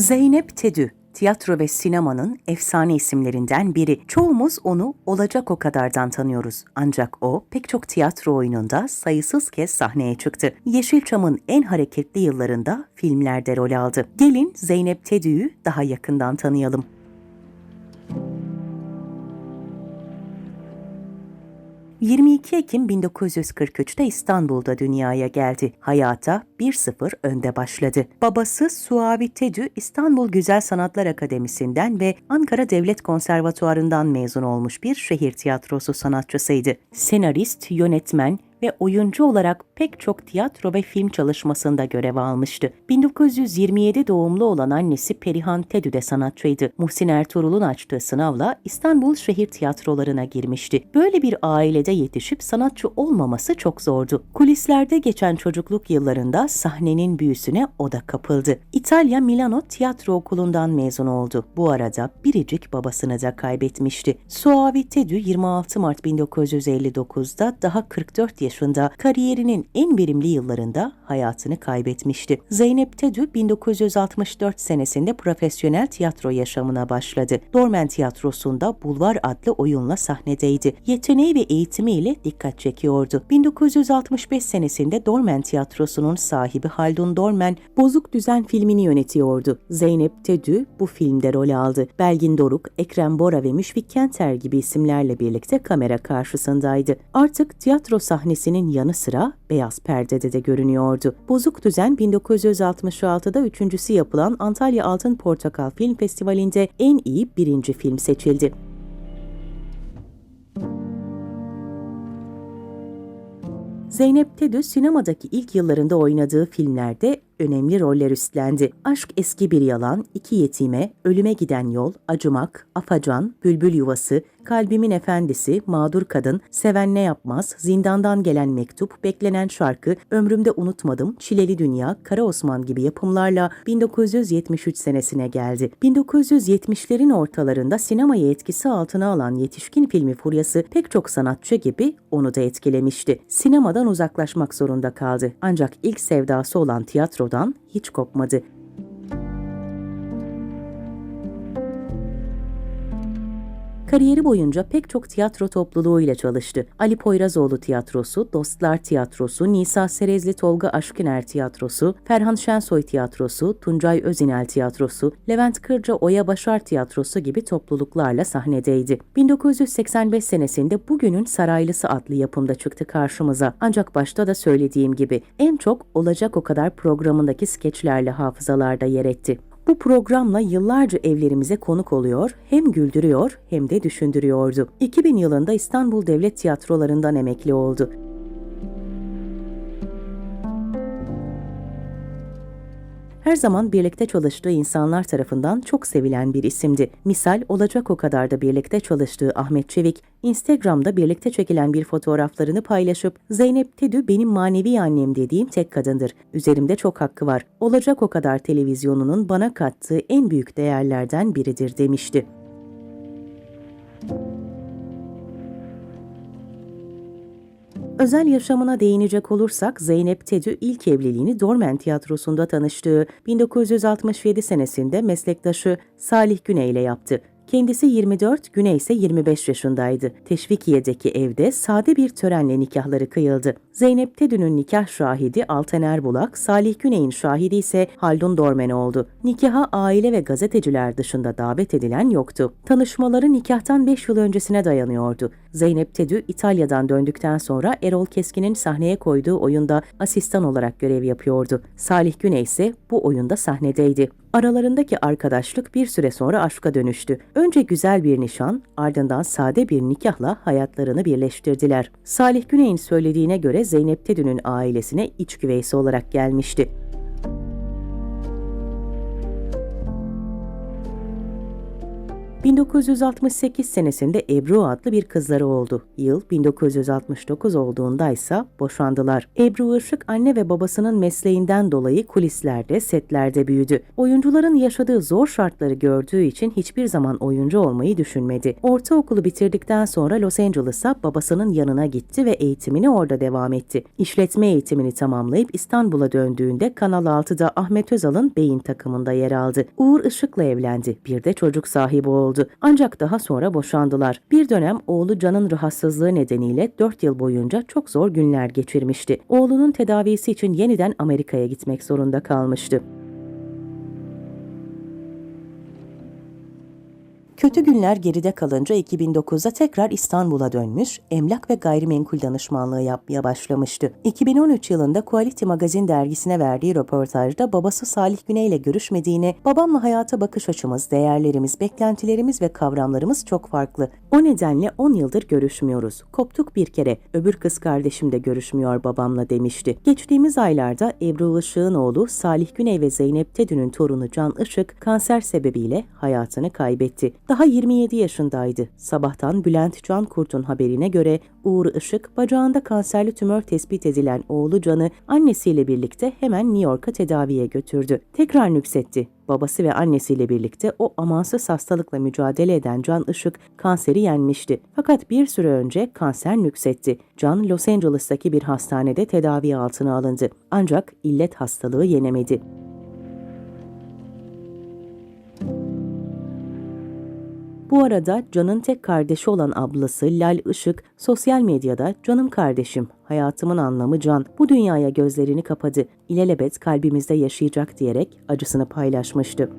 Zeynep Tedü, tiyatro ve sinemanın efsane isimlerinden biri. Çoğumuz onu olacak o kadardan tanıyoruz. Ancak o pek çok tiyatro oyununda sayısız kez sahneye çıktı. Yeşilçam'ın en hareketli yıllarında filmlerde rol aldı. Gelin Zeynep Tedü'yü daha yakından tanıyalım. ...22 Ekim 1943'te İstanbul'da dünyaya geldi. Hayata 1-0 önde başladı. Babası Suavi Tedü İstanbul Güzel Sanatlar Akademisi'nden ve Ankara Devlet Konservatuarı'ndan mezun olmuş bir şehir tiyatrosu sanatçısıydı. Senarist, yönetmen, ve oyuncu olarak pek çok tiyatro ve film çalışmasında görev almıştı. 1927 doğumlu olan annesi Perihan Tedü de sanatçıydı. Muhsin Ertuğrul'un açtığı sınavla İstanbul şehir tiyatrolarına girmişti. Böyle bir ailede yetişip sanatçı olmaması çok zordu. Kulislerde geçen çocukluk yıllarında sahnenin büyüsüne o da kapıldı. İtalya Milano Tiyatro Okulu'ndan mezun oldu. Bu arada biricik babasını da kaybetmişti. Suavi Tedü 26 Mart 1959'da daha 44 yaşında kariyerinin en verimli yıllarında hayatını kaybetmişti. Zeynep Tedü 1964 senesinde profesyonel tiyatro yaşamına başladı. Dormen Tiyatrosu'nda Bulvar adlı oyunla sahnedeydi. Yeteneği ve eğitimiyle dikkat çekiyordu. 1965 senesinde Dormen Tiyatrosu'nun sahibi Haldun Dormen Bozuk Düzen filmini yönetiyordu. Zeynep Tedü bu filmde rol aldı. Belgin Doruk, Ekrem Bora ve Müşfik Kenter gibi isimlerle birlikte kamera karşısındaydı. Artık tiyatro sahnesi sahnesinin yanı sıra beyaz perdede de görünüyordu. Bozuk Düzen 1966'da üçüncüsü yapılan Antalya Altın Portakal Film Festivali'nde en iyi birinci film seçildi. Zeynep Tedü sinemadaki ilk yıllarında oynadığı filmlerde önemli roller üstlendi. Aşk eski bir yalan, iki yetime, ölüme giden yol, acımak, afacan, bülbül yuvası, kalbimin efendisi, mağdur kadın, seven ne yapmaz, zindandan gelen mektup, beklenen şarkı, ömrümde unutmadım, çileli dünya, Kara Osman gibi yapımlarla 1973 senesine geldi. 1970'lerin ortalarında sinemayı etkisi altına alan yetişkin filmi furyası pek çok sanatçı gibi onu da etkilemişti. Sinemadan uzaklaşmak zorunda kaldı. Ancak ilk sevdası olan tiyatro tiyatrodan hiç kopmadı. Kariyeri boyunca pek çok tiyatro topluluğuyla çalıştı. Ali Poyrazoğlu Tiyatrosu, Dostlar Tiyatrosu, Nisa Serezli Tolga Aşkiner Tiyatrosu, Ferhan Şensoy Tiyatrosu, Tuncay Özinel Tiyatrosu, Levent Kırca Oya Başar Tiyatrosu gibi topluluklarla sahnedeydi. 1985 senesinde Bugünün Saraylısı adlı yapımda çıktı karşımıza. Ancak başta da söylediğim gibi en çok Olacak O Kadar programındaki skeçlerle hafızalarda yer etti. Bu programla yıllarca evlerimize konuk oluyor, hem güldürüyor hem de düşündürüyordu. 2000 yılında İstanbul Devlet Tiyatrolarından emekli oldu. Her zaman birlikte çalıştığı insanlar tarafından çok sevilen bir isimdi. Misal olacak o kadar da birlikte çalıştığı Ahmet Çevik, Instagram'da birlikte çekilen bir fotoğraflarını paylaşıp Zeynep Tedü benim manevi annem dediğim tek kadındır. Üzerimde çok hakkı var. Olacak o kadar televizyonunun bana kattığı en büyük değerlerden biridir demişti. Özel yaşamına değinecek olursak Zeynep Tedü ilk evliliğini Dormen Tiyatrosu'nda tanıştığı 1967 senesinde meslektaşı Salih Güney ile yaptı. Kendisi 24, Güney ise 25 yaşındaydı. Teşvikiye'deki evde sade bir törenle nikahları kıyıldı. Zeynep Tedü'nün nikah şahidi Altan Erbulak, Salih Güney'in şahidi ise Haldun Dormen oldu. Nikaha aile ve gazeteciler dışında davet edilen yoktu. Tanışmaları nikahtan 5 yıl öncesine dayanıyordu. Zeynep Tedü İtalya'dan döndükten sonra Erol Keskin'in sahneye koyduğu oyunda asistan olarak görev yapıyordu. Salih Güney ise bu oyunda sahnedeydi. Aralarındaki arkadaşlık bir süre sonra aşka dönüştü. Önce güzel bir nişan, ardından sade bir nikahla hayatlarını birleştirdiler. Salih Güney'in söylediğine göre Zeynep Tedün'ün ailesine iç güveysi olarak gelmişti. 1968 senesinde Ebru adlı bir kızları oldu. Yıl 1969 olduğunda ise boşandılar. Ebru Işık anne ve babasının mesleğinden dolayı kulislerde, setlerde büyüdü. Oyuncuların yaşadığı zor şartları gördüğü için hiçbir zaman oyuncu olmayı düşünmedi. Ortaokulu bitirdikten sonra Los Angeles'a babasının yanına gitti ve eğitimini orada devam etti. İşletme eğitimini tamamlayıp İstanbul'a döndüğünde Kanal 6'da Ahmet Özal'ın beyin takımında yer aldı. Uğur Işık'la evlendi. Bir de çocuk sahibi oldu. Ancak daha sonra boşandılar. Bir dönem oğlu Can'ın rahatsızlığı nedeniyle 4 yıl boyunca çok zor günler geçirmişti. Oğlunun tedavisi için yeniden Amerika'ya gitmek zorunda kalmıştı. Kötü günler geride kalınca 2009'da tekrar İstanbul'a dönmüş, emlak ve gayrimenkul danışmanlığı yapmaya başlamıştı. 2013 yılında Quality Magazine dergisine verdiği röportajda babası Salih Güney ile görüşmediğini, babamla hayata bakış açımız, değerlerimiz, beklentilerimiz ve kavramlarımız çok farklı. O nedenle 10 yıldır görüşmüyoruz. Koptuk bir kere, öbür kız kardeşim de görüşmüyor babamla demişti. Geçtiğimiz aylarda Ebru Işık'ın oğlu Salih Güney ve Zeynep Tedün'ün torunu Can Işık kanser sebebiyle hayatını kaybetti. Daha 27 yaşındaydı. Sabahtan Bülent Can Kurt'un haberine göre Uğur Işık bacağında kanserli tümör tespit edilen oğlu Can'ı annesiyle birlikte hemen New York'a tedaviye götürdü. Tekrar nüksetti. Babası ve annesiyle birlikte o amansız hastalıkla mücadele eden Can Işık kanseri yenmişti. Fakat bir süre önce kanser nüksetti. Can Los Angeles'taki bir hastanede tedavi altına alındı. Ancak illet hastalığı yenemedi. Bu arada Can'ın tek kardeşi olan ablası Lal Işık sosyal medyada "Canım kardeşim, hayatımın anlamı Can. Bu dünyaya gözlerini kapadı. İlelebet kalbimizde yaşayacak." diyerek acısını paylaşmıştı.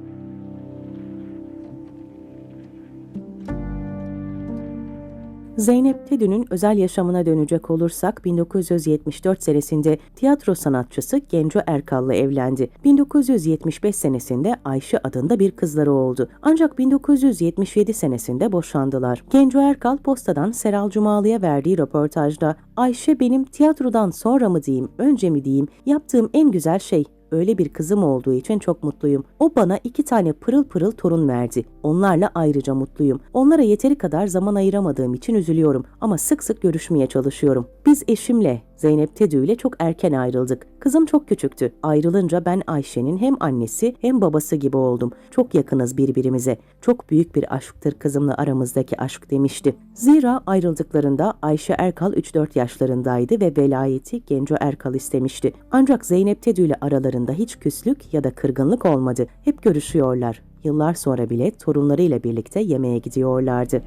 Zeynep Tedün'ün özel yaşamına dönecek olursak 1974 senesinde tiyatro sanatçısı Genco Erkal'la evlendi. 1975 senesinde Ayşe adında bir kızları oldu. Ancak 1977 senesinde boşandılar. Genco Erkal postadan Seral Cumalı'ya verdiği röportajda Ayşe benim tiyatrodan sonra mı diyeyim, önce mi diyeyim, yaptığım en güzel şey öyle bir kızım olduğu için çok mutluyum. O bana iki tane pırıl pırıl torun verdi. Onlarla ayrıca mutluyum. Onlara yeteri kadar zaman ayıramadığım için üzülüyorum ama sık sık görüşmeye çalışıyorum. Biz eşimle Zeynep Tedü ile çok erken ayrıldık. Kızım çok küçüktü. Ayrılınca ben Ayşe'nin hem annesi hem babası gibi oldum. Çok yakınız birbirimize. Çok büyük bir aşktır kızımla aramızdaki aşk demişti. Zira ayrıldıklarında Ayşe Erkal 3-4 yaşlarındaydı ve velayeti Genco Erkal istemişti. Ancak Zeynep Tedü ile aralarında hiç küslük ya da kırgınlık olmadı. Hep görüşüyorlar. Yıllar sonra bile torunlarıyla birlikte yemeğe gidiyorlardı.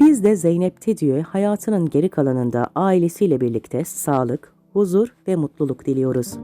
Biz de Zeynep Tedü'ye hayatının geri kalanında ailesiyle birlikte sağlık, huzur ve mutluluk diliyoruz.